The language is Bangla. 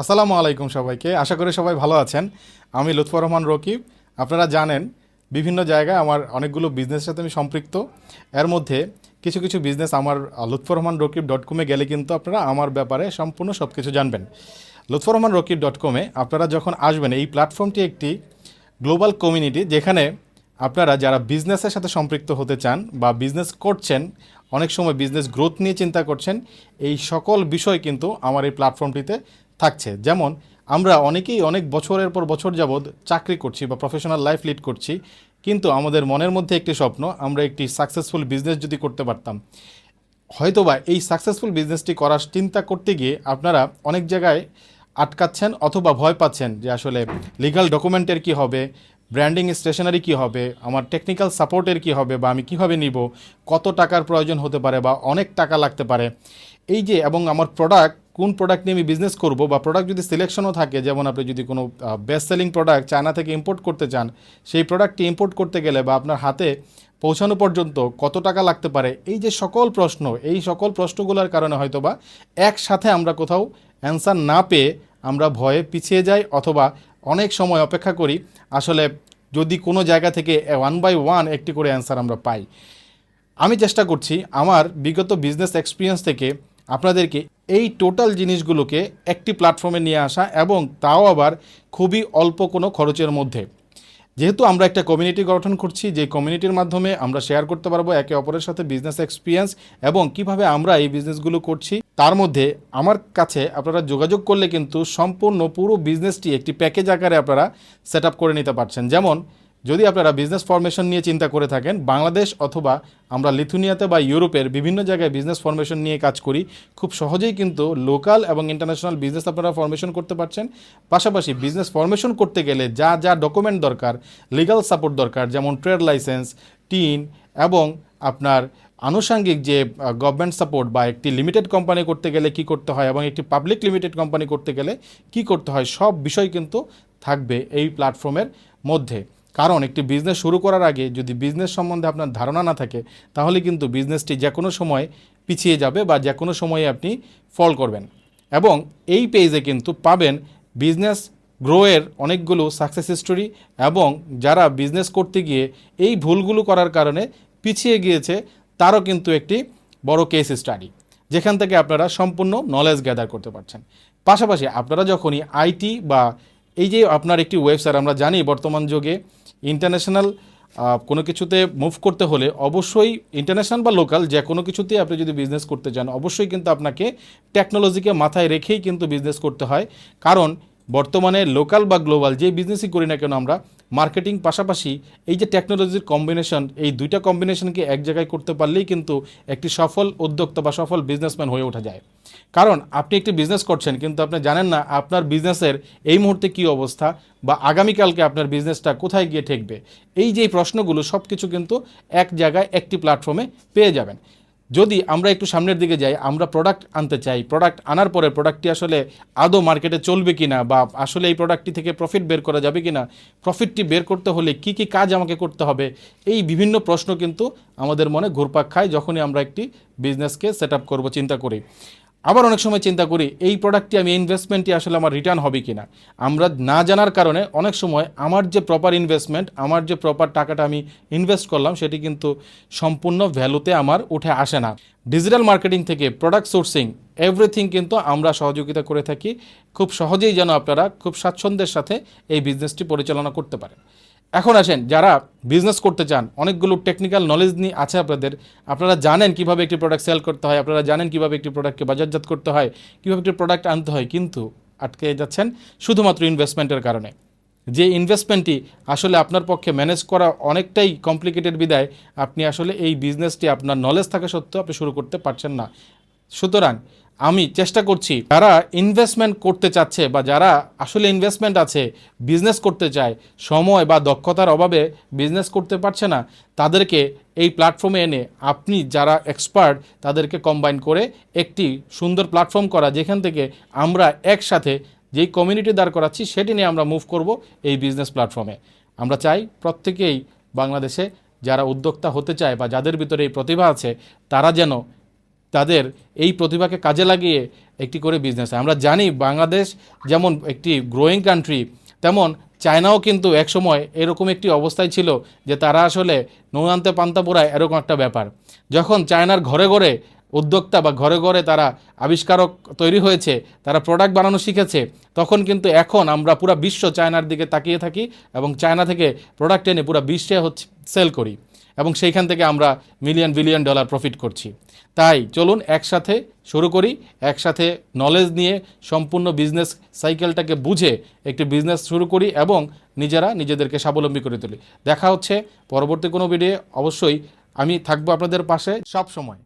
আসসালামু আলাইকুম সবাইকে। আশা করি সবাই ভালো আছেন। আমি লুৎফর রহমান রকিব। আপনারা জানেন, বিভিন্ন জায়গায় আমার অনেকগুলো বিজনেসের সাথে আমি সম্পৃক্ত। এর মধ্যে কিছু কিছু বিজনেস আমার লুৎফর রহমান রকিব ডট কমে গেলে কিন্তু আপনারা আমার ব্যাপারে সম্পূর্ণ সব কিছু জানবেন। লুৎফর রহমান রকিব ডট কমে আপনারা যখন আসবেন, এই প্ল্যাটফর্মটি একটি গ্লোবাল কমিউনিটি যেখানে আপনারা যারা বিজনেসের সাথে সম্পৃক্ত হতে চান বা বিজনেস করছেন, অনেক সময় বিজনেস গ্রোথ নিয়ে চিন্তা করছেন, এই সকল বিষয় কিন্তু আমার এই প্ল্যাটফর্মটিতে থাকছে। যেমন, আমরা অনেকেই অনেক বছরের পর বছর যাবৎ চাকরি করছি বা প্রফেশনাল লাইফ লিড করছি, কিন্তু আমাদের মনের মধ্যে একটি স্বপ্ন, আমরা একটি সাকসেসফুল বিজনেস যদি করতে পারতাম। হয়তোবা এই সাকসেসফুল বিজনেসটি করার চিন্তা করতে গিয়ে আপনারা অনেক জায়গায় আটকাচ্ছেন অথবা ভয় পাচ্ছেন যে আসলে লিগাল ডকুমেন্টের কি হবে ব্র্যান্ডিং স্টেশনারি কি হবে, আমার টেকনিক্যাল সাপোর্টের কি হবে বা আমি কীভাবে নিব, কত টাকার প্রয়োজন হতে পারে বা অনেক টাকা লাগতে পারে। এই যে, এবং আমার প্রোডাক্ট কোন প্রোডাক্ট নিয়ে আমি বিজনেস করব বা প্রোডাক্ট যদি সিলেকশনও থাকে, যেমন আপনি যদি কোনো বেস্ট সেলিং প্রোডাক্ট চায়না থেকে ইম্পোর্ট করতে চান, সেই প্রোডাক্টটি ইম্পোর্ট করতে গেলে বা আপনার হাতে পৌঁছানো পর্যন্ত কত টাকা লাগতে পারে, এই যে সকল প্রশ্ন, এই সকল প্রশ্নগুলোর কারণে হয়তোবা একসাথে আমরা কোথাও অ্যান্সার না পেয়ে আমরা ভয়ে পিছিয়ে যাই অথবা অনেক সময় অপেক্ষা করি, আসলে যদি কোনো জায়গা থেকে ওয়ান বাই ওয়ান একটি করে অ্যান্সার আমরা পাই। আমি চেষ্টা করছি আমার বিগত বিজনেস এক্সপিরিয়েন্স থেকে আপনাদেরকে এই টোটাল জিনিসগুলোকে একটি প্ল্যাটফর্মে নিয়ে আসা এবং তাও আবার খুবই অল্প কোনো খরচের মধ্যে। যেহেতু আমরা একটা কমিউনিটি গঠন করছি, যে কমিউনিটির মাধ্যমে আমরা শেয়ার করতে পারব একে অপরের সাথে বিজনেস এক্সপিরিয়েন্স এবং কীভাবে আমরা এই বিজনেসগুলো করছি, তার মধ্যে আমার কাছে আপনারা যোগাযোগ করলে কিন্তু সম্পূর্ণ পুরো বিজনেসটি একটি প্যাকেজ আকারে আপনারা সেট করে নিতে পারছেন। যেমন যদি আপনারা বিজনেস ফরমেশন নিয়ে চিন্তা করে থাকেন, বাংলাদেশ অথবা আমরা লিথুনিয়াতে বা ইউরোপের বিভিন্ন জায়গায় বিজনেস ফরমেশন নিয়ে কাজ করি, খুব সহজেই কিন্তু লোকাল এবং ইন্টারন্যাশনাল বিজনেস আপনারা ফরমেশন করতে পারছেন। পাশাপাশি বিজনেস ফরমেশন করতে গেলে যা যা ডকুমেন্ট দরকার লিগাল সাপোর্ট দরকার, যেমন ট্রেড লাইসেন্স টিন এবং আপনার আনুষঙ্গিক যে গভর্নমেন্ট সাপোর্ট বা একটি লিমিটেড কোম্পানি করতে গেলে কি করতে হয় এবং একটি পাবলিক লিমিটেড কোম্পানি করতে গেলে কি করতে হয়, সব বিষয় কিন্তু থাকবে এই প্ল্যাটফর্মের মধ্যে। কারণ একটি বিজনেস শুরু করার আগে যদি বিজনেস সম্বন্ধে আপনার ধারণা না থাকে, তাহলে কিন্তু বিজনেসটি যে কোনো সময় পিছিয়ে যাবে বা যে কোনো সময়ে আপনি ফল করবেন। এবং এই পেজে কিন্তু পাবেন বিজনেস গ্রোয়ের অনেকগুলো সাকসেস স্টোরি এবং যারা বিজনেস করতে গিয়ে এই ভুলগুলো করার কারণে পিছিয়ে গিয়েছে, তারও কিন্তু একটি বড় কেস স্টাডি যেখান থেকে আপনারা সম্পূর্ণ নলেজ গ্যাদার করতে পারছেন। পাশাপাশি আপনারা যখনই আইটি বা এই যে আপনার একটি ওয়েবসাইট আমরা জানি বর্তমান যুগে ইন্টারন্যাশনাল কোনো কিছুতে মুভ করতে হলে অবশ্যই ইন্টারন্যাশনাল বা লোকাল যে কোনো কিছুতেই আপনি যদি বিজনেস করতে চান অবশ্যই কিন্তু আপনাকে টেকনোলজিকে মাথায় রেখেই কিন্তু বিজনেস করতে হয়। কারণ বর্তমানে লোকাল বা গ্লোবাল যে বিজনেসই করি না কেন আমরা মার্কেটিং পাশাপাশি এই যে টেকনোলজির কম্বিনেশন এই দুইটা কম্বিনেশনকে এক জায়গায় করতে পারলেই কিন্তু একটি সফল উদ্যোক্তা বা সফল বিজনেসম্যান হয়ে ওঠা যায়। কারণ আপনি একটি বিজনেস করছেন, কিন্তু আপনি জানেন না আপনার বিজনেসের এই মুহূর্তে কী অবস্থা বা আগামীকালকে আপনার বিজনেসটা কোথায় গিয়ে ঠেকবে। এই যে প্রশ্নগুলো সব কিছু কিন্তু এক জায়গায় একটি প্ল্যাটফর্মে পেয়ে যাবেন। যদি আমরা একটু সামনের দিকে যাই, আমরা প্রোডাক্ট আনতে চাই প্রোডাক্ট আনার পরে প্রোডাক্টটি আসলে আদৌ মার্কেটে চলবে কি না বা আসলে এই প্রোডাক্টটি থেকে প্রফিট বের করা যাবে কি না প্রফিটটি বের করতে হলে কি কি কাজ আমাকে করতে হবে, এই বিভিন্ন প্রশ্ন কিন্তু আমাদের মনে ঘুরপাক খায় যখনই আমরা একটি বিজনেসকে সেট আপ করব, চিন্তা করি। আবার অনেক সময় চিন্তা করি, এই প্রোডাক্টটি আমি ইনভেস্টমেন্টটি আসলে আমার রিটার্ন হবে কি না আমরা না জানার কারণে অনেক সময় আমার যে প্রপার ইনভেস্টমেন্ট আমার যে প্রপার টাকাটা আমি ইনভেস্ট করলাম, সেটি কিন্তু সম্পূর্ণ ভ্যালুতে আমার উঠে আসে না। ডিজিটাল মার্কেটিং থেকে প্রোডাক্ট সোর্সিং এভরিথিং কিন্তু আমরা সহযোগিতা করে থাকি। খুব সহজেই যেন আপনারা খুব স্বাচ্ছন্দ্যের সাথে এই বিজনেসটি পরিচালনা করতে পারেন। এখন আসেন, যারা বিজনেস করতে চান, অনেকগুলো টেকনিক্যাল নলেজ নিয়ে আছে আপনাদের। আপনারা জানেন কীভাবে একটি প্রোডাক্ট সেল করতে হয়, আপনারা জানেন কীভাবে একটি প্রোডাক্টকে বাজারজাত করতে হয়, কীভাবে একটি প্রোডাক্ট আনতে হয়, কিন্তু আটকে যাচ্ছেন শুধুমাত্র ইনভেস্টমেন্টের কারণে। যে ইনভেস্টমেন্টটি আসলে আপনার পক্ষে ম্যানেজ করা অনেকটাই কমপ্লিকেটেড বিদায়, আপনি আসলে এই বিজনেসটি আপনার নলেজ থাকা সত্ত্বেও আপনি শুরু করতে পারছেন না। সুতরাং আমি চেষ্টা করছি, যারা ইনভেস্টমেন্ট করতে চাচ্ছে বা যারা আসলে ইনভেস্টমেন্ট আছে বিজনেস করতে চায়, সময় বা দক্ষতার অভাবে বিজনেস করতে পারছে না, তাদেরকে এই প্ল্যাটফর্মে এনে আপনি যারা এক্সপার্ট তাদেরকে কম্বাইন করে একটি সুন্দর প্ল্যাটফর্ম করা, যেখান থেকে আমরা একসাথে যেই কমিউনিটি দাঁড় করাচ্ছি, সেটি নিয়ে আমরা মুভ করব এই বিজনেস প্ল্যাটফর্মে আমরা চাই প্রত্যেকেই বাংলাদেশে যারা উদ্যোক্তা হতে চায় বা যাদের ভিতরে এই প্রতিভা আছে, তারা যেন তাদের এই প্রতিভাকে কাজে লাগিয়ে একটি করে বিজনেস আমরা জানি বাংলাদেশ যেমন একটি গ্রোয়িং কান্ট্রি তেমন চায়নাও কিন্তু একসময় এরকম একটি অবস্থায় ছিল যে তারা আসলে নৌনান্তে পান্তা পোড়ায় এরকম একটা ব্যাপার। যখন চায়নার ঘরে ঘরে উদ্যোক্তা বা ঘরে ঘরে তারা আবিষ্কারক তৈরি হয়েছে, তারা প্রোডাক্ট বানানো শিখেছে, তখন কিন্তু এখন আমরা পুরো বিশ্ব চায়নার দিকে তাকিয়ে থাকি এবং চায়না থেকে প্রোডাক্ট এনে পুরো বিশ্বে হচ্ছে সেল করি। এবং সেইখান থেকে আমরা মিলিয়ন বিলিয়ন ডলার প্রফিট করছি। তাই চলুন একসাথে শুরু করি, একসাথে নলেজ নিয়ে সম্পূর্ণ বিজনেস সাইকেলটাকে বুঝে একটি বিজনেস শুরু করি এবং নিজেরা নিজেদেরকে স্বাবলম্বী করে তুলি। দেখা হচ্ছে পরবর্তী কোনো ভিডিও অবশ্যই আমি থাকব আপনাদের পাশে সব সময়।